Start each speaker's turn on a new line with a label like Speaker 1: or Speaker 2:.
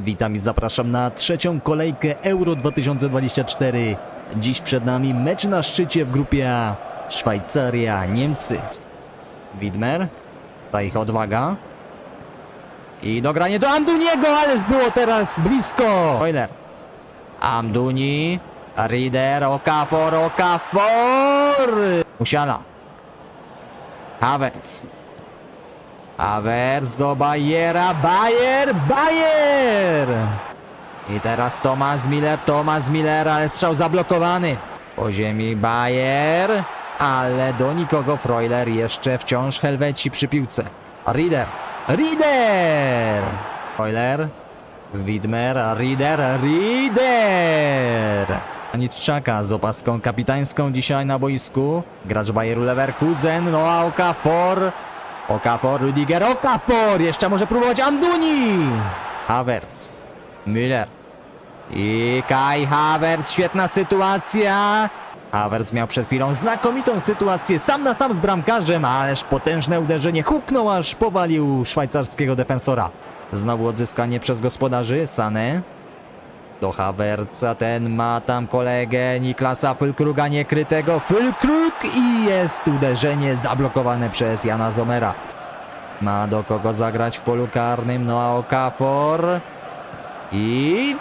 Speaker 1: Witam i zapraszam na trzecią kolejkę Euro 2024. Dziś przed nami mecz na szczycie w grupie A. Szwajcaria, Niemcy. Widmer, ta ich odwaga. I dogranie do Amduniego, ależ było teraz blisko. Spoiler. Amduni, Rieder, Okafor, Okafor. Musiala. Havertz. Havertz do Bayera, Bayer, Bayer! I teraz Thomas Miller, Thomas Miller, ale strzał zablokowany. Po ziemi Bayer, ale do nikogo Freuler jeszcze wciąż Helweci przy piłce. Rieder, Rieder! Freuler, Widmer, Rieder, Rieder! Nitczaka z opaską kapitańską dzisiaj na boisku. Gracz Bayeru Leverkusen, no a Okafor Okafor, Rudiger, Okafor! Jeszcze może próbować Amduni! Havertz, Müller i Kai Havertz, świetna sytuacja! Havertz miał przed chwilą znakomitą sytuację sam na sam z bramkarzem, ależ potężne uderzenie huknął, aż powalił szwajcarskiego defensora. Znowu odzyskanie przez gospodarzy, Sane. Do Havertza, ten ma tam kolegę Niklasa Fylkruga niekrytego. Fylkrug i jest uderzenie zablokowane przez Jana Zomera. Ma do kogo zagrać w polu karnym, no a Okafor. I